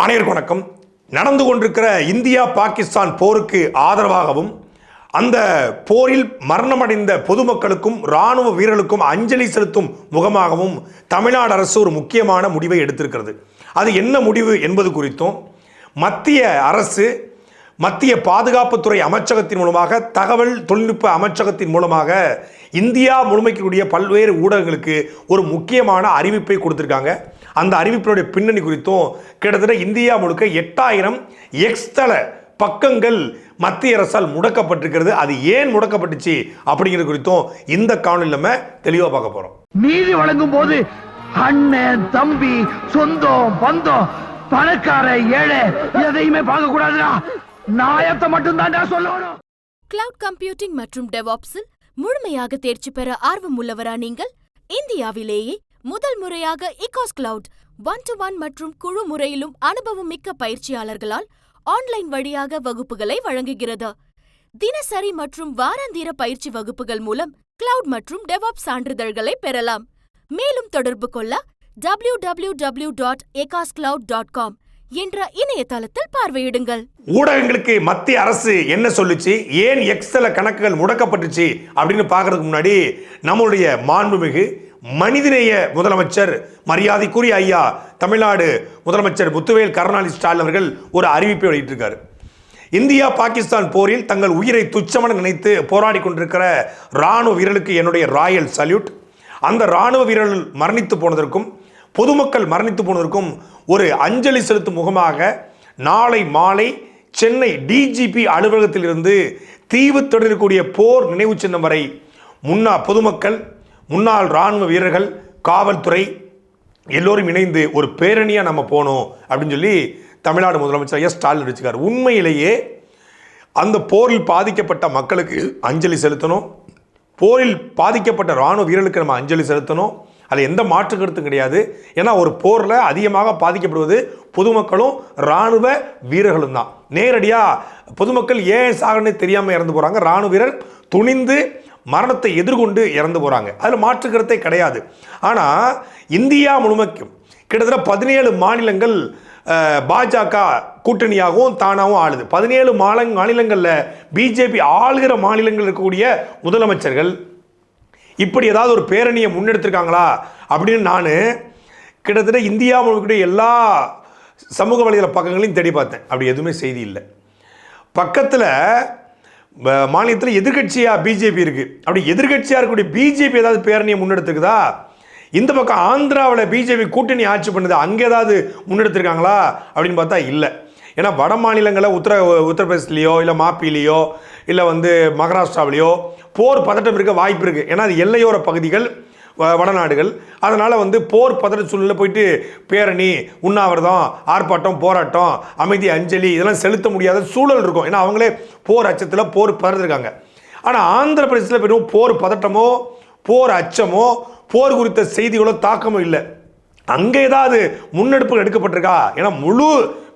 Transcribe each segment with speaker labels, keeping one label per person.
Speaker 1: ஆணையர் வணக்கம். நடந்து கொண்டிருக்கிற இந்தியா பாகிஸ்தான் போருக்கு ஆதரவாகவும் அந்த போரில் மரணமடைந்த பொதுமக்களுக்கும் இராணுவ வீரர்களுக்கும் அஞ்சலி செலுத்தும் முகமாகவும் தமிழ்நாடு அரசு ஒரு முக்கியமான முடிவை எடுத்திருக்கிறது. அது என்ன முடிவு என்பது குறித்தும் மத்திய அரசு மத்திய பாதுகாப்புத்துறை அமைச்சகத்தின் மூலமாக தகவல் தொழில்நுட்ப அமைச்சகத்தின் மூலமாக இந்தியா முழுமைக்கக்கூடிய பல்வேறு ஊடகங்களுக்கு ஒரு முக்கியமான அறிவிப்பை கொடுத்துருக்காங்க. அந்த அறிவிப்பினுடைய பின்னணி குறித்தும் கிட்டத்தட்ட இந்தியா முழுக்க எட்டாயிரம் எக்ஸ்தல பக்கங்கள் மத்திய அரசால் முடக்கப்பட்டிருக்கிறது. அது ஏன் முடக்கப்பட்டுச்சு அப்படிங்கிறது குறித்தும் இந்த காணொலி நம்ம தெளிவாக பார்க்க போகிறோம்
Speaker 2: நீதி வழங்கும் போது அண்ணன் தம்பி சொந்தம் பந்தம் பணக்கார ஏழை எதையுமே பார்க்க கூடாதுடா. நாயத்தை மட்டும் தான்டா சொல்லணும்.
Speaker 3: கிளவுட் கம்ப்யூட்டிங் மற்றும் டெவாப்ஸில் முழுமையாக தேர்ச்சி பெற ஆர்வம் உள்ளவரா நீங்கள்? இந்தியாவிலேயே முதல் முறையாக இகாஸ் கிளவுட் ஒன் டு ஒன் மற்றும் குழு முறையிலும் அனுபவம் மிக்க பயிற்சியாளர்களால் ஆன்லைன் வழியாக வகுப்புகளை வழங்குகிறது. தினசரி மற்றும் வாராந்திர பயிற்சி வகுப்புகள் மூலம் கிளவுட் மற்றும் டெவாப் சான்றிதழ்களை பெறலாம். மேலும் தொடர்பு கொள்ள W W W dot dot com என்ற இணையதளத்தில் பார்வையிடுங்கள்.
Speaker 1: ஊடகங்களுக்கு மத்திய அரசு என்ன சொல்லுச்சு? ஏன் எக்ஸல கணக்குகள் முடக்கப்பட்டுச்சு? அப்படின்னு பார்க்கறதுக்கு முன்னாடி நம்மளுடைய மாண்புமிகு மனிதநேய முதலமைச்சர் மரியாதைக்குரிய ஐயா தமிழ்நாடு முதலமைச்சர் முத்துவேல் கருணாநிதி ஸ்டாலின் அவர்கள் ஒரு அறிவிப்பை வெளியிட்டிருக்காரு. இந்தியா பாகிஸ்தான் போரில் தங்கள் உயிரை துச்சமென நினைத்து போராடி கொண்டிருக்கிற ராணுவ வீரர்களுக்கு என்னுடைய ராயல் சல்யூட். அந்த ராணுவ வீரர்கள் மரணித்து போனதற்கும் பொதுமக்கள் மரணித்து போனதற்கும் ஒரு அஞ்சலி செலுத்தும் முகமாக நாளை மாலை சென்னை டிஜிபி அலுவலகத்திலிருந்து தீவு தொடரக்கூடிய போர் நினைவு சின்னம் வரை முன்னா பொதுமக்கள் முன்னாள் இராணுவ வீரர்கள் காவல்துறை எல்லோரும் இணைந்து ஒரு பேரணியாக நம்ம போகணும் அப்படின்னு சொல்லி தமிழ்நாடு முதலமைச்சர் எஸ் ஸ்டாலின் வச்சுக்கார் உண்மையிலேயே அந்த போரில் பாதிக்கப்பட்ட மக்களுக்கு அஞ்சலி செலுத்தணும். போரில் பாதிக்கப்பட்ட இராணுவ வீரர்களுக்கு நம்ம அஞ்சலி செலுத்தணும். அதில் எந்த மாற்று கருத்தும் கிடையாது. ஏன்னா ஒரு போரில் அதிகமாக பாதிக்கப்படுவது பொதுமக்களும் இராணுவ வீரர்களும் தான் நேரடியாக பொதுமக்கள் ஏன் சாகனே தெரியாமல் இறந்து போகிறாங்க இராணுவ வீரர் துணிந்து மரணத்தை எதிர்கொண்டு இறந்து போகிறாங்க அதில் மாற்று கருத்தே கிடையாது. ஆனால் இந்தியா முழுமைக்கும் கிட்டத்தட்ட பதினேழு மாநிலங்கள் பாஜக கூட்டணியாகவும் தானாகவும் ஆளுது. பதினேழு மாநில மாநிலங்களில் பிஜேபி ஆளுகிற மாநிலங்கள் இருக்கக்கூடிய முதலமைச்சர்கள் இப்படி ஏதாவது ஒரு பேரணியை முன்னெடுத்திருக்காங்களா அப்படின்னு நான் கிட்டத்தட்ட இந்தியா முழுக்கக்கூடிய எல்லா சமூக வலைதள பக்கங்களையும் தேடி பார்த்தேன். அப்படி எதுவுமே செய்தி இல்லை. பக்கத்தில் மாநிலத்தில் எதிர்கட்சியாக பிஜேபி இருக்குது அப்படி எதிர்கட்சியாக இருக்கக்கூடிய பிஜேபி ஏதாவது பேரணியை முன்னெடுத்துக்குதா இந்த பக்கம் ஆந்திராவில் பிஜேபி கூட்டணி ஆட்சி பண்ணுது அங்கே ஏதாவது முன்னெடுத்திருக்காங்களா? அப்படின்னு பார்த்தா இல்லை. ஏன்னா வட மாநிலங்களில் உத்தர உத்தரப்பிரதேசத்துலேயோ இல்லை மாப்பிலேயோ இல்லை வந்து மகாராஷ்டிராவிலேயோ போர் பதட்டம் இருக்க வாய்ப்பு இருக்குது ஏன்னா அது எல்லையோர பகுதிகள் வடநாடுகள். அதனால் வந்து போர் பதட்ட சூழ்நிலை போயிட்டு பேரணி உண்ணாவிரதம் ஆர்ப்பாட்டம் போராட்டம் அமைதி அஞ்சலி இதெல்லாம் செலுத்த முடியாத சூழல் இருக்கும். ஏன்னா அவங்களே போர் அச்சத்தில் போர் பதறதுருக்காங்க ஆனால் ஆந்திர பிரதேசத்தில் பெரும் போர் பதட்டமோ போர் அச்சமோ போர் குறித்த செய்திகளோ தாக்கமோ இல்லை. அங்கே ஏதாவது முன்னெடுப்புகள் எடுக்கப்பட்டிருக்கா? ஏன்னா முழு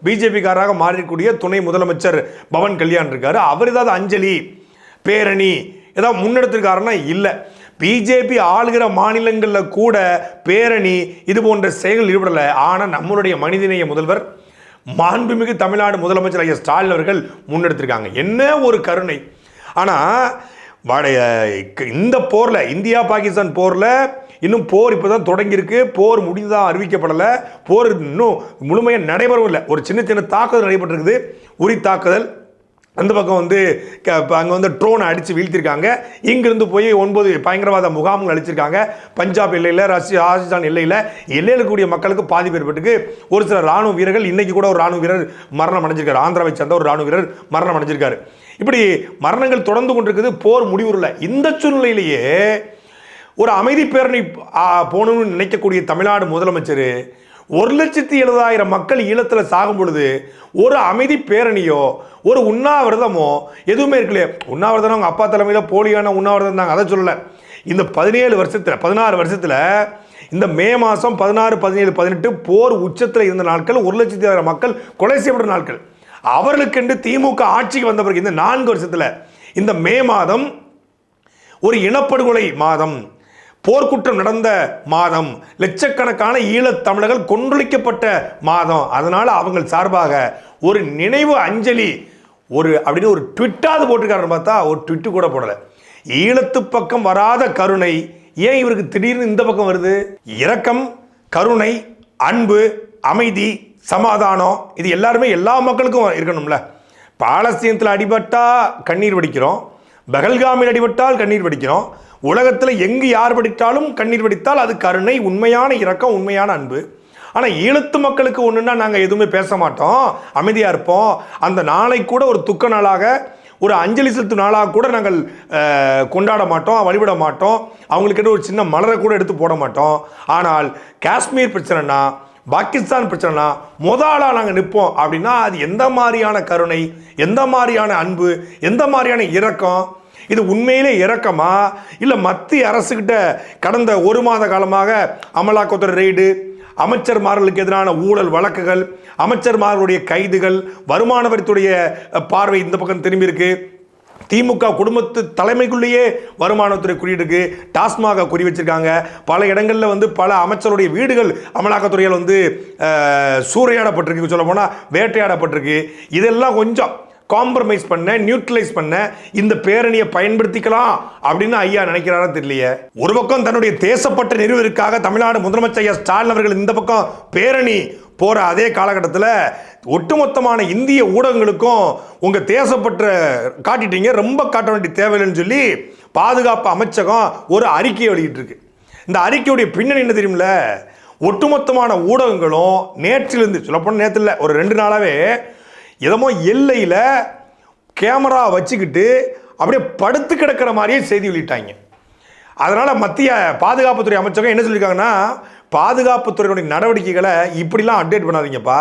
Speaker 1: பிஜேபிக்காராக மாறக்கூடிய துணை முதலமைச்சர் பவன் கல்யாண் இருக்காரு. அவர் ஏதாவது அஞ்சலி பேரணி ஏதாவது முன்னெடுத்திருக்காருன்னா இல்லை. பிஜேபி ஆளுகிற மாநிலங்களில் கூட பேரணி இது போன்ற செயல்கள் ஈடுபடலை. ஆனால் நம்மளுடைய மனிதநேய முதல்வர் மாண்புமிகு தமிழ்நாடு முதலமைச்சர் ஐயா ஸ்டாலின் அவர்கள் முன்னெடுத்திருக்காங்க. என்ன ஒரு கருணை. ஆனால் வட இந்த போரில் இந்தியா பாகிஸ்தான் போரில் இன்னும் போர் இப்போ தான் தொடங்கியிருக்கு. போர் முடிந்ததாக அறிவிக்கப்படலை. போர் இன்னும் முழுமையாக நடைபெறவும் இல்லை. ஒரு சின்ன சின்ன தாக்குதல் நடைபெற்றிருக்குது. உரி தாக்குதல் அந்த பக்கம் வந்து அங்கே வந்து ட்ரோனை அடித்து வீழ்த்திருக்காங்க. இங்கிருந்து போய் ஒன்பது பயங்கரவாத முகாம்கள் அழிச்சிருக்காங்க. பஞ்சாப் எல்லையில் ரஷ்யா ராஜஸ்தான் எல்லையில் எல்லையில் கூடிய மக்களுக்கு பாதிப்பு ஏற்பட்டுக்கு ஒரு சில ராணுவ வீரர்கள் இன்றைக்கி கூட ஒரு ராணுவ வீரர் மரணம் அடைஞ்சிருக்காரு. ஆந்திராவை சேர்ந்த ஒரு ராணுவ வீரர் மரணம் அடைஞ்சிருக்காரு. இப்படி மரணங்கள் தொடர்ந்து கொண்டிருக்குது போர் முடிவுறல. இந்த சூழ்நிலையிலேயே ஒரு அமைதி பேரணி போகணும்னு நினைக்கக்கூடிய தமிழ்நாடு முதலமைச்சர் ஒரு லட்சத்தி எழுபதாயிரம் மக்கள் ஈழத்தில் சாகும் பொழுது ஒரு அமைதி பேரணியோ ஒரு உண்ணாவிரதமோ எதுவுமே இருக்கலையே. உண்ணாவிரதம் அவங்க அப்பா தலைமையில் போலியான உண்ணாவிரதம் தாங்க அதை சொல்லலை. இந்த பதினேழு வருஷத்தில் பதினாறு வருஷத்தில் இந்த மே மாதம் பதினாறு பதினேழு பதினெட்டு போர் உச்சத்தில் இருந்த நாட்கள் ஒரு லட்சத்தி ஆயிரம் மக்கள் கொலை செய்யப்பட்ட நாட்கள். அவர்களுக்கென்று திமுக ஆட்சிக்கு வந்த பிறகு இந்த நான்கு வருஷத்தில் இந்த மே மாதம் ஒரு இனப்படுகொலை மாதம். போர்க்குற்றம் நடந்த மாதம். லட்சக்கணக்கான ஈழத் தமிழர்கள் கொன்றொழிக்கப்பட்ட மாதம். அதனால் அவங்கள் சார்பாக ஒரு நினைவு அஞ்சலி ஒரு அப்படின்னு ஒரு ட்விட்டாவது போட்டிருக்காருன்னு பார்த்தா ஒரு ட்விட்டு கூட போடலை. ஈழத்து பக்கம் வராத கருணை ஏன் இவருக்கு திடீர்னு இந்த பக்கம் வருது? இரக்கம் கருணை அன்பு அமைதி சமாதானம் இது எல்லாருமே எல்லா மக்களுக்கும் இருக்கணும்ல. பாலஸ்தீனத்தில் அடிபட்டால் கண்ணீர் வடிக்கிறோம். பகல்காமில் அடிபட்டால் கண்ணீர் வடிக்கிறோம். உலகத்தில் எங்கு யார் படித்தாலும் கண்ணீர் வடித்தால் அது கருணை உண்மையான இரக்கம் உண்மையான அன்பு. ஆனால் ஈழத்து மக்களுக்கு ஒன்றுன்னா நாங்கள் எதுவுமே பேச மாட்டோம். அமைதியாக இருப்போம். அந்த நாளை கூட ஒரு துக்க நாளாக ஒரு அஞ்சலி செலுத்தும் நாளாக கூட நாங்கள் கொண்டாட மாட்டோம் வழிபட மாட்டோம். அவங்களுக்கிட்ட ஒரு சின்ன மலரை கூட எடுத்து போட மாட்டோம். ஆனால் காஷ்மீர் பிரச்சனைனா பாகிஸ்தான் பிரச்சனைனா முதலாக நாங்கள் நிற்போம் அப்படின்னா அது எந்த மாதிரியான கருணை எந்த மாதிரியான அன்பு எந்த மாதிரியான இரக்கம்? இது உண்மையிலே இறக்கமா இல்லை மத்திய அரசுக்கிட்ட கடந்த ஒரு மாத காலமாக அமலாக்கத்துறை ரெய்டு அமைச்சர்மார்களுக்கு எதிரான ஊழல் வழக்குகள் அமைச்சர்மார்களுடைய கைதுகள் வருமான வரித்துடைய பார்வை இந்த பக்கம் திரும்பி இருக்கு திமுக குடும்பத்து தலைமைக்குள்ளேயே வருமானத்துறை குறியிருக்கு டாஸ்மாக குறி வச்சிருக்காங்க. பல இடங்களில் வந்து பல அமைச்சருடைய வீடுகள் அமலாக்கத்துறையில் வந்து சூறையாடப்பட்டிருக்கு. சொல்ல போனால் வேட்டையாடப்பட்டிருக்கு. இதெல்லாம் கொஞ்சம் காம்ப்ரமைஸ் பண்ண நியூட்ரலைஸ் பண்ண இந்த பேரணியை பயன்படுத்திக்கலாம் அப்படின்னு ஐயா நினைக்கிறாரா தெரியலையே. ஒரு பக்கம் தன்னுடைய தேசப்பட்ட நிறுவனருக்காக தமிழ்நாடு முதலமைச்சர் ஐயா ஸ்டாலின் அவர்கள் இந்த பக்கம் பேரணி போற அதே காலகட்டத்தில் ஒட்டுமொத்தமான இந்திய ஊடகங்களுக்கும் உங்க தேசப்பற்ற காட்டிட்டீங்க ரொம்ப காட்ட வேண்டிய தேவையில்லைன்னு சொல்லி பாதுகாப்பு அமைச்சகம் ஒரு அறிக்கையை வெளியிட்டிருக்கு. இந்த அறிக்கையுடைய பின்னணி என்ன தெரியுமில்ல? ஒட்டுமொத்தமான ஊடகங்களும் நேற்றிலிருந்து சொல்லப்போனால் நேற்று இல்லை ஒரு ரெண்டு நாளாவே எதமோ எல்லையில் கேமரா வச்சுக்கிட்டு அப்படியே படுத்து கிடக்கிற மாதிரியே செய்தி வெளியிட்டாங்க. அதனால் மத்திய பாதுகாப்புத்துறை அமைச்சகம் என்ன சொல்லியிருக்காங்கன்னா பாதுகாப்புத்துறையினுடைய நடவடிக்கைகளை இப்படிலாம் அப்டேட் பண்ணாதீங்கப்பா.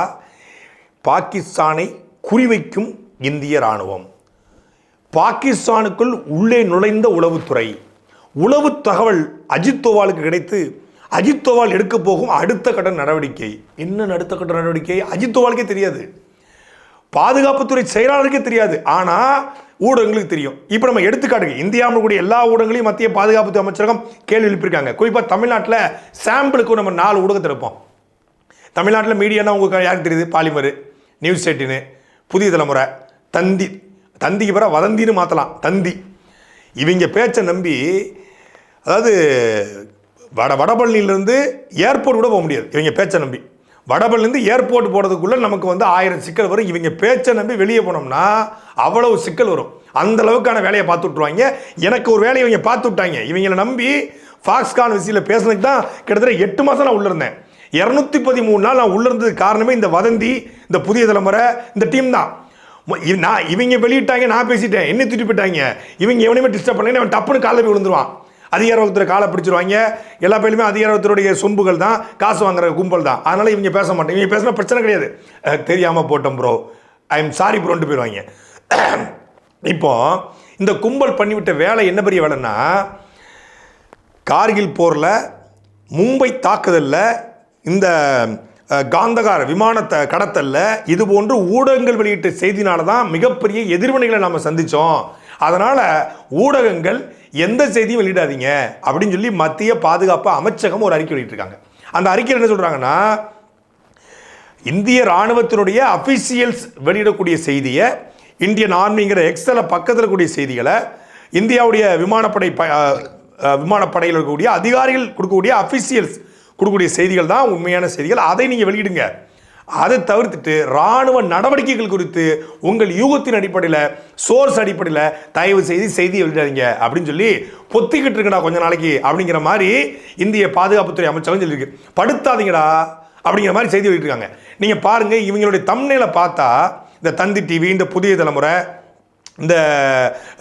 Speaker 1: பாகிஸ்தானை குறிவைக்கும் இந்திய ராணுவம். பாகிஸ்தானுக்குள் உள்ளே நுழைந்த உளவுத்துறை. உளவு தகவல் அஜித் தோவாலுக்கு கிடைத்து அஜித் தோவால் எடுக்க போகும் அடுத்த கட்ட நடவடிக்கை. என்ன அடுத்த கட்ட நடவடிக்கை? அஜித் தோவாலுக்கே தெரியாது. பாதுகாப்புத்துறை செயலாளருக்கே தெரியாது. ஆனால் ஊடகங்களுக்கு தெரியும். இப்போ நம்ம எடுத்துக்காட்டுங்க. இந்தியாவில் கூடிய எல்லா ஊடகங்களையும் மத்திய பாதுகாப்புத்துறை அமைச்சரகம் கேள்வி எழுப்பியிருக்காங்க. குறிப்பாக தமிழ்நாட்டில் சாம்பிளுக்கு நம்ம நாலு ஊடகத்தை இருப்போம் தமிழ்நாட்டில் மீடியானா உங்களுக்கு யாருக்கு தெரியுது? பாலிமர் நியூஸ் எயிட்டினு புதிய தலைமுறை தந்தி. தந்திக்கு பிற வதந்தின்னு மாற்றலாம் தந்தி. இவங்க பேச்சை நம்பி அதாவது வட வடபழனியிலேருந்து ஏர்போர்ட் கூட போக முடியாது. இவங்க பேச்சை நம்பி. வடபழனிலேருந்து ஏர்போர்ட் போகிறதுக்குள்ளே நமக்கு வந்து ஆயிரம் சிக்கல் வரும். இவங்க பேச்சை நம்பி வெளியே போனோம்னா அவ்வளவு சிக்கல் வரும். அந்த அளவுக்கான வேலையை பார்த்து விட்ருவாங்க எனக்கு ஒரு வேலையை இவங்க பார்த்து விட்டாங்க. இவங்களை நம்பி ஃபாக்ஸ்கான் விஷயத்தில் பேசுனதுக்கு தான் கிட்டத்தட்ட எட்டு மாதம் நான் உள்ளிருந்தேன் இரநூத்தி பதிமூணு நாள் நான் உள்ளிருந்தது காரணமே இந்த வதந்தி இந்த புதிய தலைமுறை இந்த டீம் தான். நான் இவங்க வெளியிட்டாங்க நான் பேசிட்டேன். என்ன திட்டி போயிட்டாங்க. இவங்க எவனையுமே டிஸ்டர்ப் பண்ணி அவன் டப்புன்னு காலை போய் விழுந்துருவான். அதிகார அதிகாரத்துறை காலை பிடிச்சிருவாங்க. எல்லா பேருமே அதிகாரத்துறையுடைய சொம்புகள் தான் காசு வாங்குற கும்பல் தான். அதனால இவங்க பேச மாட்டாங்க. இவங்க பேசினா பிரச்சனை கிடையாது. தெரியாமல் போட்டோம் ப்ரோ ஐ எம் சாரி ப்ரோன்ட்டு போயிடுவாங்க இப்போ இந்த கும்பல் பண்ணிவிட்ட வேலை என்ன பெரிய வேலைன்னா கார்கில் போரில் மும்பை தாக்குதலில் இந்த காந்தகார் காந்தகார விமானத்தை கடத்தலில் இது போன்று ஊடகங்கள் வெளியிட்ட செய்தினால தான் மிகப்பெரிய எதிர்வினைகளை நாம் சந்தித்தோம் அதனால் ஊடகங்கள் எந்த செய்தியும் வெளியிடாதீங்க அப்படின்னு சொல்லி மத்திய பாதுகாப்பு அமைச்சகம் ஒரு அறிக்கை வெளியிட்டிருக்காங்க. அந்த அறிக்கையில் என்ன சொல்கிறாங்கன்னா இந்திய ராணுவத்தினுடைய அஃபிஷியல்ஸ் வெளியிடக்கூடிய செய்தியை இந்தியன் ஆர்மிங்கிற எக்ஸல பக்கத்தில் கூடிய செய்திகளை இந்தியாவுடைய விமானப்படை ப விமானப்படையில் இருக்கக்கூடிய அதிகாரிகள் கொடுக்கக்கூடிய அஃபிஷியல்ஸ் கொடுக்கக்கூடிய செய்திகள் தான் உண்மையான செய்திகள். அதை நீங்கள் வெளியிடுங்க. அதை தவிர்த்துட்டு ராணுவ நடவடிக்கைகள் குறித்து உங்கள் யூகத்தின் அடிப்படையில் சோர்ஸ் அடிப்படையில் தயவு செய்து செய்தி எழுதாதீங்க அப்படின்னு சொல்லி பொத்திக்கிட்டு இருக்கடா கொஞ்ச நாளைக்கு அப்படிங்கிற மாதிரி இந்திய பாதுகாப்புத்துறை அமைச்சகம் சொல்லியிருக்கு. படுத்தாதீங்கடா அப்படிங்கிற மாதிரி செய்தி வெளியிட்டிருக்காங்க. நீங்கள் பாருங்கள் இவங்களுடைய தம்னையில் பார்த்தா இந்த தந்தி டிவி இந்த புதிய தலைமுறை இந்த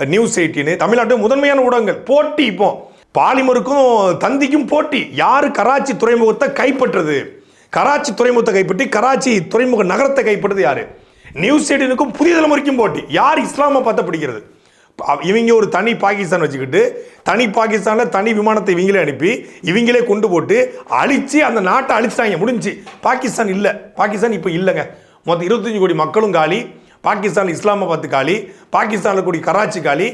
Speaker 1: நியூஸ் எயிட்டின்னு தமிழ்நாட்டு முதன்மையான ஊடகங்கள். போட்டி இப்போ. பாலிமருக்கும் தந்திக்கும் போட்டி. யார் கராச்சி துறைமுகத்தை கைப்பற்றுறது? கராச்சி துறைமுகத்தை கைப்பற்றி கராச்சி துறைமுக நகரத்தை கைப்பற்றது யாரு? நியூஸ் எயிட்டினுக்கும் புதிய தலைமுறைக்கும் போட்டி. யார் இஸ்லாமாபாத்தை பிடிக்கிறது? இவங்க ஒரு தனி பாகிஸ்தான் வச்சுக்கிட்டு தனி பாகிஸ்தானில் தனி விமானத்தை இவங்களே அனுப்பி இவங்களே கொண்டு போட்டு அழித்து அந்த நாட்டை அழிச்சிட்டாங்க. முடிஞ்சு பாகிஸ்தான் இல்லை. பாகிஸ்தான் இப்போ இல்லைங்க. மொத்தம் இருபத்தஞ்சு கோடி மக்களும் காலி. பாகிஸ்தான் இஸ்லாமாபாத் காலி பாகிஸ்தானில் கூடிய கராச்சி காலி.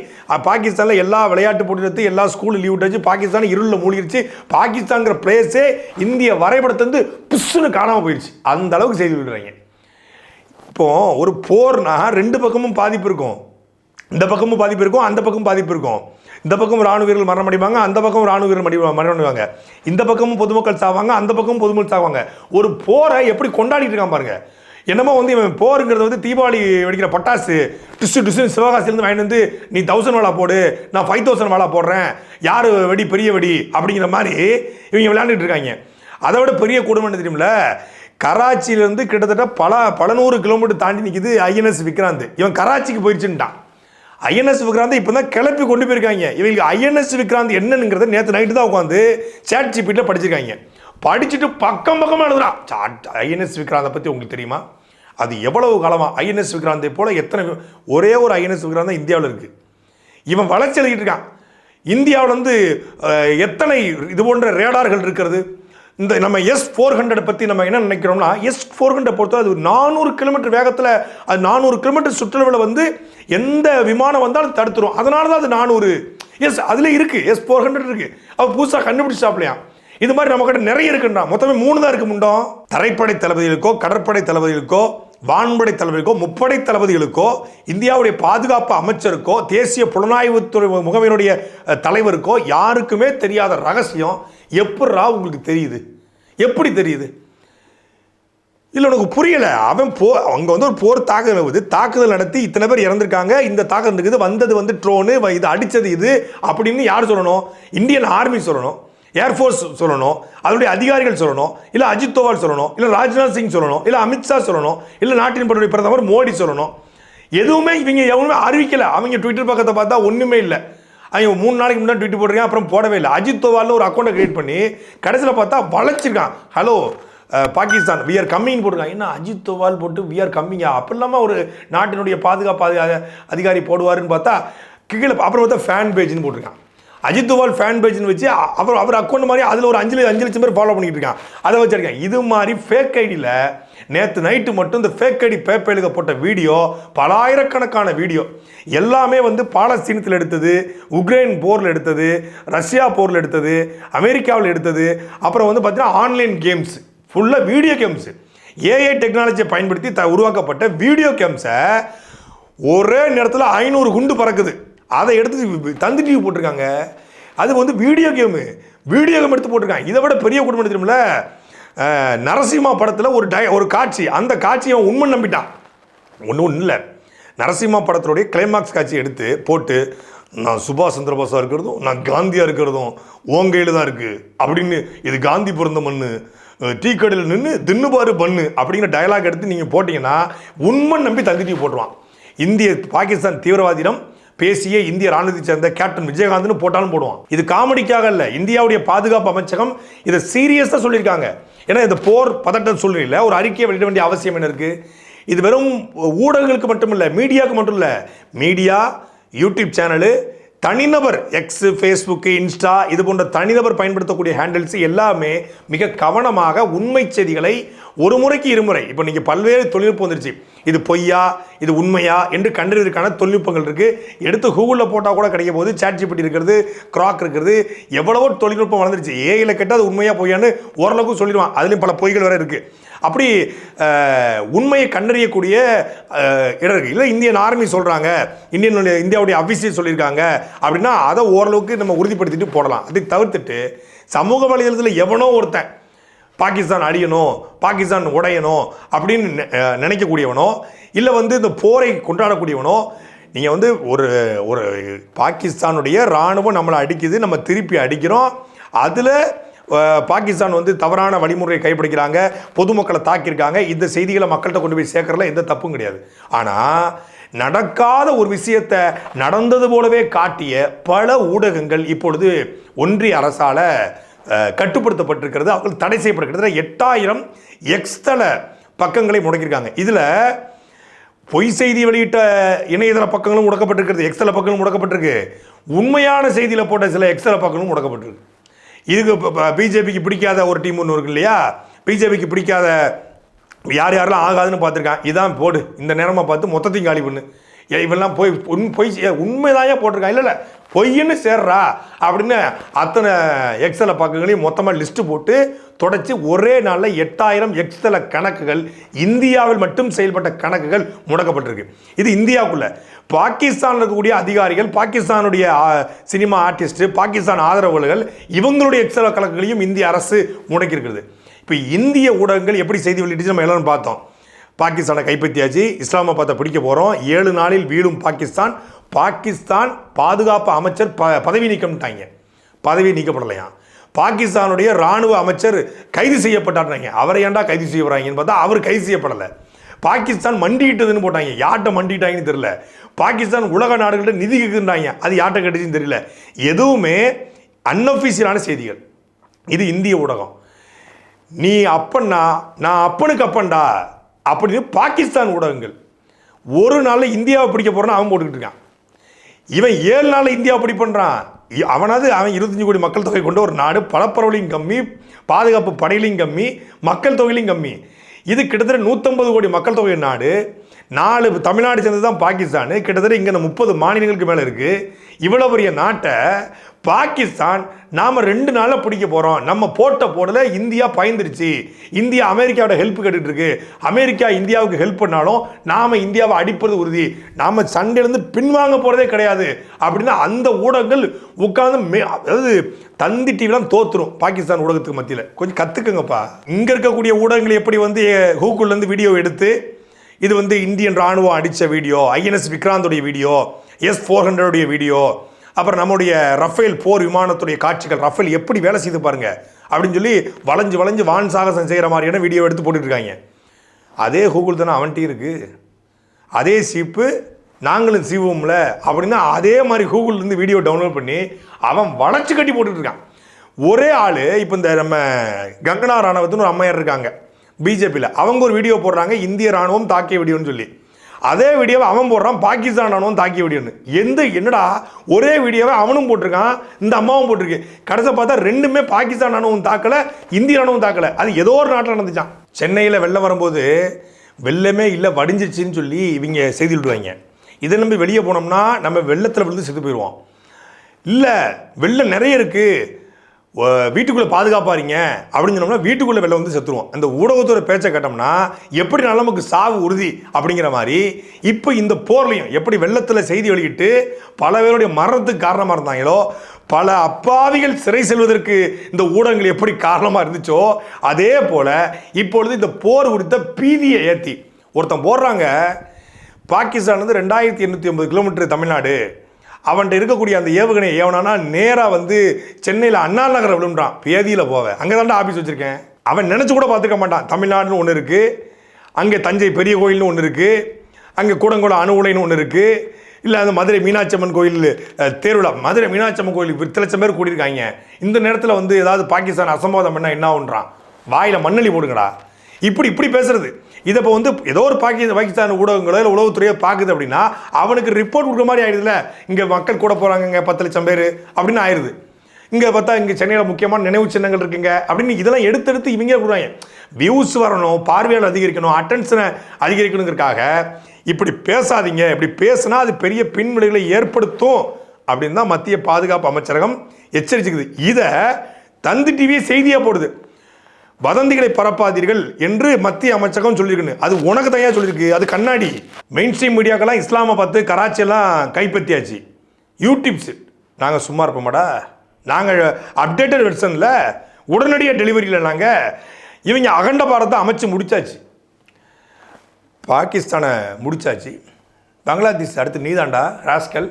Speaker 1: பாகிஸ்தானில் எல்லா விளையாட்டு போட்டி எடுத்து எல்லா ஸ்கூல் லீவ் விட்டாச்சு பாகிஸ்தான் இருளில் மூழ்கிருச்சு. பாகிஸ்தான்கிற பிளேஸே இந்திய வரைபடத்தை வந்து புஷ்ஷுன்னு காணாமல் போயிடுச்சு அந்த அளவுக்கு செய்து விடுறாங்க. இப்போது ஒரு போர்னா ரெண்டு பக்கமும் பாதிப்பு இருக்கும். இந்த பக்கமும் பாதிப்பு இருக்கும் அந்த பக்கம் பாதிப்பு இருக்கும். இந்த பக்கம் ராணுவ வீரர்கள் மரணம் அடைவாங்க அந்த பக்கம் ராணுவ வீரர் மடி மரணம் அடைவாங்க. இந்த பக்கமும் பொதுமக்கள் சாவாங்க அந்த பக்கமும் பொதுமக்கள் சாவாங்க. ஒரு போரை எப்படி கொண்டாடிட்டு இருக்கான் பாருங்க. என்னமோ வந்து இவன் போருங்கிறது வந்து தீபாவளி வெடிக்கிற பட்டாசு. டிஸ்ஸு டிஸ்ஸு சிவகாசிலேருந்து வாங்கிட்டு வந்து நீ தௌசண்ட் வாழா போடு நான் ஃபைவ் தௌசண்ட் வாழா போடுறேன். யார் வெடி பெரிய வெடி? அப்படிங்கிற மாதிரி இவங்க விளையாண்டுட்டு இருக்காங்க. அதை விட பெரிய குடும்பம் என்ன கராச்சியிலேருந்து கிட்டத்தட்ட பல பல நூறு கிலோமீட்டர் தாண்டி நிற்கிது ஐஎன்எஸ் விக்ராந்த். இவன் கராச்சிக்கு போயிடுச்சுன்ட்டான் ஐஎன்எஸ் விக்ராந்த் இப்போ தான் கிளப்பி கொண்டு போயிருக்காங்க. இவங்களுக்கு ஐஎன்எஸ் விக்ராந்த் என்னங்கிறத நேற்று நைட்டு தான் உட்காந்து சேட் ஜிபியில் படிச்சிருக்காங்க. படிச்சுட்டு பக்கம் பக்கமாக எழுதுறான் ஐஎன்எஸ் விக்ராந்தை பற்றி உங்களுக்கு தெரியுமா? அது எவ்வளவு காலமாக ஐஎன்எஸ் விக்ராந்தை போல எத்தனை ஒரே ஒரு ஐஎன்எஸ் விக்ராந்த் தான் இந்தியாவில் இருக்குது இவன் வளர்ச்சி எழுதிட்டு இருக்கான். இந்தியாவில் வந்து எத்தனை இது போன்ற ரேடார்கள் இருக்கிறது? இந்த நம்ம எஸ் ஃபோர் ஹண்ட்ரட் பற்றி நம்ம என்ன நினைக்கிறோம்னா எஸ் ஃபோர் ஹண்ட்ரட் பொறுத்த அது நானூறு கிலோமீட்டர் வேகத்தில் அது நானூறு கிலோமீட்டர் சுற்றளவில் வந்து எந்த விமானம் வந்தாலும் தடுத்துரும். அதனால தான் அது நானூறு. எஸ் அதில் இருக்குது எஸ் ஃபோர் ஹண்ட்ரட் இருக்குது அவள் புதுசாக கண்டுபிடிச்சாப்லையா இது மாதிரி நம்ம கிட்ட நிறைய இருக்குன்றா மொத்தமே மூணு தான் இருக்கு முண்டோம் தரைப்படை தளபதிகளுக்கோ கடற்படை தளபதிகளுக்கோ வான்படை தளபதிகளுக்கோ முப்படை தளபதிகளுக்கோ இந்தியாவுடைய பாதுகாப்பு அமைச்சருக்கோ தேசிய புலனாய்வுத்துறை முகமையினுடைய தலைவருக்கோ யாருக்குமே தெரியாத ரகசியம் எப்பட்றா உங்களுக்கு தெரியுது? எப்படி தெரியுது? இல்லை உனக்கு புரியல. அவன் போ அங்கே வந்து ஒரு போர் தாக்குதல் நடக்குது. தாக்குதல் நடத்தி இத்தனை பேர் இறந்துருக்காங்க. இந்த தாக்குதல் இருக்குது வந்தது வந்து ட்ரோனு இது அடித்தது இது அப்படின்னு யார் சொல்லணும்? இந்தியன் ஆர்மி சொல்லணும். ஏர்ஃபோர்ஸ் சொல்லணும். அதனுடைய அதிகாரிகள் சொல்லணும். இல்லை அஜித் தோவால் சொல்லணும். இல்லை ராஜ்நாத் சிங் சொல்லணும். இல்லை அமித்ஷா சொல்லணும். இல்லை நாட்டின் படையுடைய பிரதமர் மோடி சொல்லணும். எதுவுமே இவங்க எவனுமே அறிவிக்கலை. அவங்க ட்விட்டர் பக்கத்தை பார்த்தா ஒன்றுமே இல்லை. அவங்க மூணு நாளைக்கு முன்னாடி ட்வீட் போடுறீங்க அப்புறம் போடவே இல்லை. அஜித் தோவால்னு ஒரு அக்கௌண்ட்டை க்ரியேட் பண்ணி கடைசியில் பார்த்தா வளைச்சிருக்கான். Hello Pakistan we are coming போட்டிருக்காங்க என்ன அஜித் தோவால் போட்டு வி ஆர் கம்மிங்கா அப்போ இல்லாமல் ஒரு நாட்டினுடைய பாதுகாப்பு அதிகாரி போடுவாருன்னு பார்த்தா கீழே அப்புறம் பார்த்தா ஃபேன் பேஜ்னு போட்டிருக்கான். அஜித் துவால் ஃபேன் பேஜ்னு வச்சு அவர் அவர் அக்கௌண்ட் மாதிரி அதில் ஒரு அஞ்சு அஞ்சு லட்சம் பேர் ஃபாலோ பண்ணிக்கிட்டு இருக்கான் அதை வச்சிருக்கேன். இது மாதிரி ஃபேக் ஐடியில் நேற்று நைட்டு மட்டும் இந்த ஃபேக் ஐடி பேப்பேலுக்கு போட்ட வீடியோ பலாயிரக்கணக்கான வீடியோ எல்லாமே வந்து பாலஸ்தீனத்தில் எடுத்தது உக்ரைன் போரில் எடுத்தது ரஷ்யா போரில் எடுத்தது அமெரிக்காவில் எடுத்தது. அப்புறம் வந்து பார்த்தீங்கன்னா ஆன்லைன் கேம்ஸ் ஃபுல்லாக வீடியோ கேம்ஸு ஏஐ டெக்னாலஜியை பயன்படுத்தி த உருவாக்கப்பட்ட வீடியோ கேம்ஸை ஒரே நேரத்தில் ஐநூறு குண்டு பறக்குது. அதை எடுத்து தந்தி டிவி போட்டிருக்காங்க. அது வந்து வீடியோ கேமு வீடியோ கேம் எடுத்து போட்டிருக்காங்க. இதை விட பெரிய குடும்பம் தெரியுமில்ல? நரசிம்மா படத்தில் ஒரு டய ஒரு காட்சி. அந்த காட்சியை அவன் உண்மை நம்பிட்டான். ஒன்றும் ஒன்றும் இல்லை. நரசிம்மா படத்தினுடைய கிளைமாக்ஸ் காட்சி எடுத்து போட்டு நான் சுபாஷ் சந்திரபோஸாக இருக்கிறதும் நான் காந்தியாக இருக்கிறதும் ஓங்கையில் கையில் தான் இருக்குது அப்படின்னு இது காந்தி பிறந்த மண்ணு. டீ கடையில் நின்று தின்னுபாரு பண்ணு. அப்படிங்கிற டயலாக் எடுத்து நீங்கள் போட்டிங்கன்னா உண்மை நம்பி தந்தி டிவி போட்டுருவான். இந்திய பாகிஸ்தான் தீவிரவாதியிடம் பேசிய இந்திய ராணுவத்தை சேர்ந்த கேப்டன் விஜயகாந்த்னு போட்டாலும் போடுவான். இது காமெடிக்காக இல்லை. இந்தியாவுடைய பாதுகாப்பு அமைச்சகம் இதை சீரியஸாக சொல்லியிருக்காங்க. ஏன்னா இந்த போர் பதட்டம் சூழ்நிலையில் ஒரு அறிக்கையை வெளியிட வேண்டிய அவசியம் என்ன இருக்குது இது வெறும் ஊடகங்களுக்கு மட்டும் இல்லை மீடியாவுக்கு மட்டும் இல்லை. மீடியா யூடியூப் சேனலு தனிநபர் எக்ஸ் ஃபேஸ்புக்கு இன்ஸ்டா இது போன்ற தனிநபர் பயன்படுத்தக்கூடிய ஹேண்டில்ஸ் எல்லாமே மிக கவனமாக உண்மை செய்திகளை ஒரு முறைக்கு இருமுறை இப்போ நீங்கள் பல்வேறு தொழில்நுட்பம் வந்துருச்சு. இது பொய்யா இது உண்மையா என்று கண்டறிவதற்கான தொழில்நுட்பங்கள் இருக்குது எடுத்து கூகுளில் போட்டால் கூட கிடைக்க போகுது சேட் ஜிபிடி இருக்கிறது கிராக் இருக்கிறது எவ்வளவோ தொழில்நுட்பம் வளர்ந்துருச்சு. ஏஐயில் கேட்டால் அது உண்மையாக பொய்யான்னு ஓரளவுக்கு சொல்லிடுவான். அதுலேயும் பல பொய்கள் வேறு இருக்குது அப்படி உண்மையை கண்டறியக்கூடிய இடம் இருக்குது இல்லை இந்தியன் ஆர்மி சொல்கிறாங்க இந்தியன் இந்தியாவுடைய அபிஷியல் சொல்லியிருக்காங்க அப்படின்னா அதை ஓரளவுக்கு நம்ம உறுதிப்படுத்திட்டு போடலாம். அதை தவிர்த்துட்டு சமூக வலைதளத்தில் எவனோ ஒருத்தன் பாகிஸ்தான் அழியணும் பாகிஸ்தான் உடையணும் அப்படின்னு நெ- நினைக்கக்கூடியவனோ இல்லை வந்து இந்த போரை கொண்டாடக்கூடியவனோ நீங்கள் வந்து ஒரு ஒரு பாகிஸ்தானுடைய இராணுவம் நம்மளை அடிக்குது நம்ம திருப்பி அடிக்கிறோம் அதில் பாகிஸ்தான் வந்து தவறான வழிமுறையை கைப்பிடிக்கிறாங்க பொதுமக்களை தாக்கியிருக்காங்க. இந்த செய்திகளை மக்கள்கிட்ட கொண்டு போய் சேர்க்கறதுல எந்த தப்பும் கிடையாது. ஆனால் நடக்காத ஒரு விஷயத்தை நடந்தது போலவே காட்டிய பல ஊடகங்கள் இப்பொழுது ஒன்றிய அரசால் கட்டுப்படுத்தப்பட்டிருக்கிறது. அவர்கள் தடை செய்யப்பட்டிருக்கிறது. எட்டாயிரம் எக்ஸ்தல பக்கங்களை முடக்கியிருக்காங்க. இதில் பொய் செய்தி வெளியிட்ட இணையதள பக்கங்களும் முடக்கப்பட்டிருக்கிறது. எக்ஸ்தல பக்கங்களும் முடக்கப்பட்டிருக்கு. உண்மையான செய்தியில் போட்ட சில எக்ஸ்தல பக்கங்களும் முடக்கப்பட்டிருக்கு. இதுக்கு பிஜேபிக்கு பிடிக்காத ஒரு டீம் ஒன்று இருக்கு இல்லையா? பிஜேபிக்கு பிடிக்காத யார் யாரெல்லாம் ஆகாதுன்னு பார்த்துருக்கான் இதான் போடு. இந்த நேரமாக பார்த்து மொத்தத்தையும் காலி பண்ணு. இவெல்லாம் போய் உண் பொய் உண்மைதாயே போட்டிருக்கான். இல்லை இல்லை பொய்ன்னு சேர்றா அப்படின்னு அத்தனை எக்ஸலை பக்கங்களையும் மொத்தமாக லிஸ்ட்டு போட்டு தொடச்சி ஒரே நாளில் எட்டாயிரம் எக்ஸல கணக்குகள் இந்தியாவில் மட்டும் செயல்பட்ட கணக்குகள் முடக்கப்பட்டிருக்கு. இது இந்தியாவுக்குள்ள. பாகிஸ்தானில் இருக்கக்கூடிய அதிகாரிகள் பாகிஸ்தானுடைய சினிமா ஆர்டிஸ்ட்டு பாகிஸ்தான் ஆதரவாளர்கள் இவங்களுடைய எக்ஸல கணக்குகளையும் இந்திய அரசு முடக்கியிருக்கிறது. இப்போ இந்திய ஊடகங்கள் எப்படி செய்தி வெளியிட்டு நம்ம எல்லாரும் பார்த்தோம். பாகிஸ்தானை கைப்பற்றியாச்சு. இஸ்லாமாபாத்தை பிடிக்க போகிறோம் ஏழு நாளில் வீழும் பாகிஸ்தான். பாகிஸ்தான் பாதுகாப்பு அமைச்சர் ப பதவி நீக்கம்ட்டாங்க. பதவி நீக்கப்படலையாம் பாகிஸ்தானுடைய ராணுவ அமைச்சர் கைது செய்யப்பட்டாருனாங்க அவரை ஏன்டா கைது செய்ய போகிறாங்கன்னு பார்த்தா அவர் கைது செய்யப்படலை. பாகிஸ்தான் மண்டிக்கிட்டதுன்னு போட்டாங்க. யார்கிட்ட மண்டிட்டாங்கன்னு தெரியல. பாகிஸ்தான் உலக நாடுகள்ட்ட நிதி கேட்குறாங்க அது யார்கிட்ட கிடைச்சுன்னு தெரியல. எதுவுமே அன்அஃபிஷியலான செய்திகள். இது இந்திய ஊடகம். நீ அப்பன்னா நான் அப்பனுக்கு அப்பன்டா. அப்படின்னு பாகிஸ்தான் ஊடகங்கள் ஒரு நாளில் இந்தியாவை பிடிக்க போகிறேன்னு அவன் போட்டுக்கிட்டு இருக்கான். இவன் ஏழு நாளில் இந்தியாவை பிடி பண்ணுறான் அவனாவது அவன் இருபத்தஞ்சு கோடி மக்கள் தொகை கொண்ட ஒரு நாடு பலப்பரவலையும் கம்மி பாதுகாப்பு படையிலையும் கம்மி மக்கள் தொகையிலையும் கம்மி. இது கிட்டத்தட்ட நூற்றம்பது கோடி மக்கள் தொகை நாடு. நாலு தமிழ்நாடு சேர்ந்து தான் பாகிஸ்தான். கிட்டத்தட்ட இங்கே முப்பது மாநிலங்களுக்கு மேலே இருக்குது இவ்வளோ பெரிய நாட்டை பாகிஸ்தான் நாம் ரெண்டு நாளில் பிடிக்க போகிறோம் நம்ம போட்ட போடல இந்தியா பயந்துருச்சு. இந்தியா அமெரிக்காவோட ஹெல்ப் கேட்டுட்டு இருக்கு அமெரிக்கா இந்தியாவுக்கு ஹெல்ப் பண்ணாலும் நாம் இந்தியாவை அடிப்பது உறுதி. நாம் சண்டையிலேருந்து பின்வாங்க போகிறதே கிடையாது. அப்படின்னா அந்த ஊடகங்கள் உட்கார்ந்து மே அதாவது தந்தி டிவிலாம் தோத்துரும் பாகிஸ்தான் ஊடகத்துக்கு மத்தியில். கொஞ்சம் கற்றுக்குங்கப்பா இங்கே இருக்கக்கூடிய ஊடகங்கள் எப்படி வந்து ஹூக்குள்ளேருந்து வீடியோ எடுத்து இது வந்து இந்தியன் ராணுவம் அடித்த வீடியோ ஐஎன்எஸ் விக்ராந்தோடைய வீடியோ எஸ் ஃபோர் ஹண்ட்ரடுடைய வீடியோ அப்புறம் நம்முடைய ரஃபேல் போர் விமானத்துடைய காட்சிகள் ரஃபேல் எப்படி வேலை செய்து பாருங்க அப்படின்னு சொல்லி வளைஞ்சு வளைஞ்சு வான் சாகசம் செய்கிற மாதிரியான வீடியோ எடுத்து போட்டுட்ருக்காங்க. அதே கூகுள் தானே அவன்கிட்ட இருக்குது அதே சீப்பு நாங்களும் சீவோம்ல அப்படின்னா அதே மாதிரி கூகுள்லேருந்து வீடியோ டவுன்லோட் பண்ணி அவன் வளைச்சு கட்டி போட்டுட்ருக்கான். ஒரே ஆள் இப்போ இந்த நம்ம கங்கனா ராணுவத்துன்னு ஒரு அம்மையார் இருக்காங்க பிஜேபியில் அவங்க ஒரு வீடியோ போடுறாங்க இந்திய ராணுவம் தாக்கிய வீடியோன்னு சொல்லி. அதே வீடியோவை அவன் போடுறான் பாகிஸ்தான் ராணுவம் தாக்கிய வீடியோன்னு. எந்த என்னடா ஒரே வீடியோவை அவனும் போட்டிருக்கான் இந்த அம்மாவும் போட்டிருக்கு. கடைசியை பார்த்தா ரெண்டுமே பாகிஸ்தான் அணுவும் தாக்கலை இந்திய அணுவும் தாக்கலை. அது ஏதோ ஒரு நாட்டில் நடந்துச்சான் சென்னையில் வெள்ளம் வரும்போது வெள்ளமே இல்லை வடிஞ்சிருச்சுன்னு சொல்லி இவங்க செய்தி விடுவாங்க இதை நம்பி வெளியே போனோம்னா நம்ம வெள்ளத்தில் விழுந்து செத்து போயிடுவோம். இல்லை வெள்ளம் நிறைய இருக்குது வீட்டுக்குள்ளே பாதுகாப்பாருங்க. அப்படின்னு சொன்னோம்னா வீட்டுக்குள்ளே வெளில வந்து செத்துருவோம். அந்த ஊடகத்தோட பேச்சை கேட்டோம்னா எப்படி நமக்கு சாவு உறுதி அப்படிங்கிற மாதிரி இப்போ இந்த போர்லையும் எப்படி வெள்ளத்தில் செய்தி வெளியிட்டு பல பேருடைய மரணத்துக்கு காரணமாக இருந்தாங்களோ பல அப்பாவிகள் சிறை செல்வதற்கு இந்த ஊடகங்கள் எப்படி காரணமாக இருந்துச்சோ அதே போல் இப்பொழுது இந்த போர் குறித்த பீதியை ஏற்றி ஒருத்தன் போடுறாங்க பாகிஸ்தான் வந்து ரெண்டாயிரத்தி எண்ணூற்றி ஐம்பது கிலோமீட்டர் தமிழ்நாடு. அவன்கிட்ட இருக்கக்கூடிய அந்த ஏவுகணை ஏவனானா நேராக வந்து சென்னையில் அண்ணா நகரை விழும்றான் பேதியில் போவேன். அங்கே தான்டா ஆஃபீஸ் வச்சுருக்கேன். அவன் நினச்சி கூட பார்த்துக்க மாட்டான். தமிழ்நாடுன்னு ஒன்று இருக்குது அங்கே தஞ்சை பெரிய கோயில்னு ஒன்று இருக்குது அங்கே கூடங்குளம் அணுகுலைன்னு ஒன்று இருக்குது இல்லை அந்த மதுரை மீனாட்சி அம்மன் கோயில் அஹ், தேர்விழா. மதுரை மீனாட்சி அம்மன் கோயிலுக்கு இத்தனை லட்சம் பேர் கூடியிருக்காங்க. இந்த நேரத்தில் வந்து ஏதாவது பாகிஸ்தான் அசம்பாதம் பண்ணால் என்ன ஆகுன்றான் வாயில் மண்ணலி போடுங்கடா. இப்படி இப்படி பேசுறது. இதை இப்போ வந்து ஏதோ ஒரு பாக்கி பாகிஸ்தான் ஊடகங்களோ இல்லை உளவுத்துறையோ பார்க்குது அப்படின்னா அவனுக்கு ரிப்போர்ட் கொடுக்குற மாதிரி ஆயிடுதுல இங்கே மக்கள் கூட போகிறாங்கங்க பத்து லட்சம் பேர் அப்படின்னு ஆயிடுது இங்கே பார்த்தா இங்கே சென்னையில் முக்கியமான நினைவு சின்னங்கள் இருக்குங்க அப்படின்னு இதெல்லாம் எடுத்தெடுத்து இவங்க கொடுறாங்க வியூஸ் வரணும் பார்வையாளர் அதிகரிக்கணும் அட்டென்ஷனை அதிகரிக்கணுங்கிறதுக்காக இப்படி பேசாதீங்க இப்படி பேசுனா அது பெரிய பின்விளைகளை ஏற்படுத்தும் அப்படின்னு தான் மத்திய பாதுகாப்பு அமைச்சரகம் எச்சரிச்சுக்குது. இதை தந்தி டிவியே செய்தியாக போடுது. வதந்திகளை பரப்பாதீர்கள் என்று மத்திய அமைச்சகம் சொல்லியிருக்குன்னு. அது உனக்கு தனியாக சொல்லியிருக்கு. அது கண்ணாடி. மெயின் ஸ்ட்ரீம் மீடியாக்கெல்லாம் இஸ்லாமை பார்த்து கராச்சியெல்லாம் கைப்பற்றியாச்சு. யூடியூப்ஸ் நாங்கள் சும்மா இருப்போமாடா? நாங்கள் அப்டேட்டட் வெர்ஷனில் உடனடியாக டெலிவரியில் நாங்கள் இவங்க அகண்ட பாரத்தை அமைச்சு முடிச்சாச்சு. பாகிஸ்தானை முடிச்சாச்சு. பங்களாதேஷ் அடுத்து நீதாண்டா ராஸ்கல்.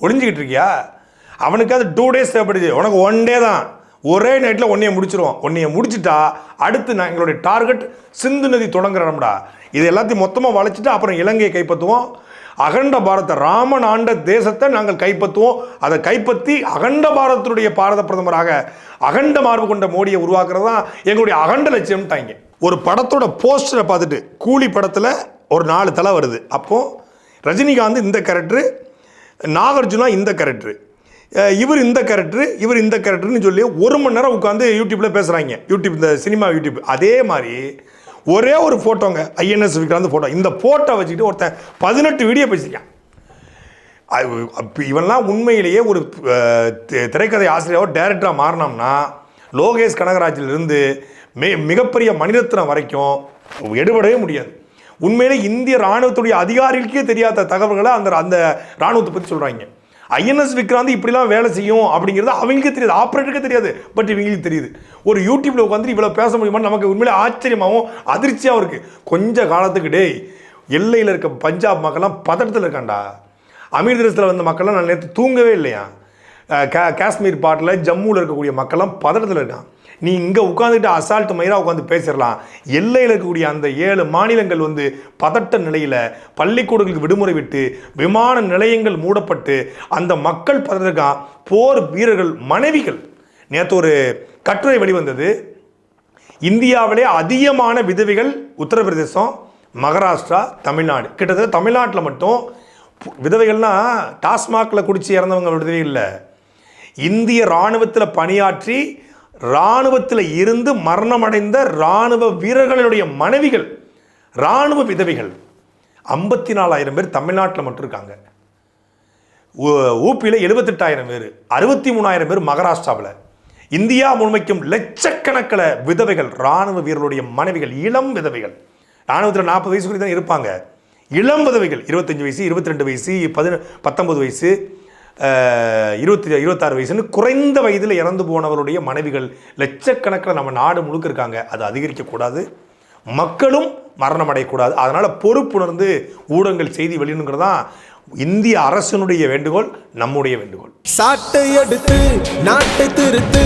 Speaker 1: ஒளிஞ்சிக்கிட்டு இருக்கியா? அவனுக்கு அது டூ டேஸ் தேவைப்படுது. உனக்கு ஒன் டே தான். ஒரே நைட்டில் ஒன்றைய முடிச்சிருவோம். ஒன்றைய முடிச்சிட்டா அடுத்து நான் எங்களுடைய டார்கெட் சிந்து நதி தொடங்குற இடம்டா. இது எல்லாத்தையும் மொத்தமாக வளைச்சிட்டு அப்புறம் இலங்கையை கைப்பற்றுவோம். அகண்ட பாரத ராமன் ஆண்ட தேசத்தை நாங்கள் கைப்பற்றுவோம். அதை கைப்பற்றி அகண்ட பாரதத்துடைய பாரத பிரதமராக அகண்ட மார்பு கொண்ட மோடியை உருவாக்குறது தான் எங்களுடைய அகண்ட லட்சியம்ட்டாங்க ஒரு படத்தோட போஸ்டரை பார்த்துட்டு கூலி படத்தில் ஒரு நாலு தலை வருது. அப்போது ரஜினிகாந்த் இந்த கேரக்டரு நாகார்ஜுனா இந்த கேரக்டரு இவர் இந்த கேரக்டர் இவர் இந்த கேரக்டர்னு சொல்லி ஒரு மணி நேரம் உட்காந்து யூடியூப்பில் பேசுகிறாங்க யூடியூப் இந்த சினிமா யூடியூப். அதே மாதிரி ஒரே ஒரு ஃபோட்டோங்க ஐஎன்எஸ் விக்ராந்த் ஃபோட்டோ இந்த ஃபோட்டோ வச்சுக்கிட்டு ஒருத்தன் பதினெட்டு வீடியோ பேசியிருக்கான். இவெல்லாம் இவன்லாம் உண்மையிலேயே ஒரு தி- திரைக்கதை ஆசிரியராக டேரக்டராக மாறினோம்னா லோகேஷ் கனகராஜிலிருந்து மே மிகப்பெரிய மணிரத்னம் வரைக்கும் எடுபடவே முடியாது. உண்மையிலே இந்திய ராணுவத்துடைய அதிகாரிகளுக்கே தெரியாத தகவல்களை அந்த அந்த ராணுவத்தை பற்றி சொல்கிறாங்க ஐஎன்எஸ் விக்ராந்த் இப்படிலாம் வேலை செய்யும் அப்படிங்கிறது அவங்களுக்கே தெரியாது. ஆப்ரேட்டருக்கு தெரியாது. பட் இவங்களுக்கு தெரியுது. ஒரு யூடியூப்ல உட்காந்து இவ்வளோ பேச முடியுமான்னு நமக்கு உண்மையிலே ஆச்சரியமாகவும் அதிர்ச்சியாகவும் இருக்குது கொஞ்ச காலத்துக்கு டேய் எல்லையில் இருக்க பஞ்சாப் மக்கள்லாம் பதட்டத்தில் இருக்காண்டா அமீர்தேசத்தில் வந்த மக்கள்லாம் நான் நேற்று தூங்கவே இல்லையா? கா காஷ்மீர் பாட்டில் ஜம்முவில் இருக்கக்கூடிய மக்கள்லாம் பதட்டத்தில் இருக்கான். நீ இங்கே உட்காந்துட்டு அசால்ட் மயிராக உட்காந்து பேசிடலாம். எல்லையில் இருக்கக்கூடிய அந்த ஏழு மாநிலங்கள் வந்து பதட்ட நிலையில் பள்ளிக்கூடங்களுக்கு விடுமுறை விட்டு விமான நிலையங்கள் மூடப்பட்டு அந்த மக்கள் பதற்கான் போர் வீரர்கள் மனைவிகள். நேற்று ஒரு கட்டுரை வெளிவந்தது. இந்தியாவிலே அதிகமான விதவைகள் உத்தரப்பிரதேசம் மகாராஷ்டிரா தமிழ்நாடு. கிட்டத்தட்ட தமிழ்நாட்டில் மட்டும் பு- விதவைகள்னா டாஸ்மாகில் குடித்து இறந்தவங்க விதவை இல்லை. இந்திய இராணுவத்தில் பணியாற்றி இராணுவத்தில் இருந்து மரணமடைந்த இராணுவ வீரர்களுடைய மனைவிகள் இராணுவ விதவைகள் ஐம்பத்தி நாலாயிரம் பேர் தமிழ்நாட்டில் மட்டும் இருக்காங்க. ஊப்பியில் எழுபத்தெட்டாயிரம் பேர் அறுபத்தி மூணாயிரம் பேர் மகாராஷ்டிராவில். இந்தியா முழுமைக்கும் லட்சக்கணக்கில் விதவைகள் இராணுவ வீரர்களுடைய மனைவிகள் இளம் விதவைகள். இராணுவத்தில் நாற்பது வயசு தான் இருப்பாங்க. இளம் விதவைகள் இருபத்தஞ்சு வயசு இருபத்தி ரெண்டு வயசு பதின பத்தொம்பது வயசு இருபத்தி இருபத்தாறு வயசுன்னு குறைந்த வயதில் இறந்து போனவருடைய மனைவிகள் லட்சக்கணக்கில் நம்ம நாடு முழுக்க இருக்காங்க. அது அதிகரிக்கக்கூடாது மக்களும் மரணம் அடையக்கூடாது. அதனால் பொறுப்புணர்ந்து ஊடகங்கள் செய்தி வெளியிடுங்கிறது தான் இந்திய அரசினுடைய வேண்டுகோள் நம்முடைய வேண்டுகோள்.
Speaker 4: சாட்டை எடுத்து நாட்டை திருத்து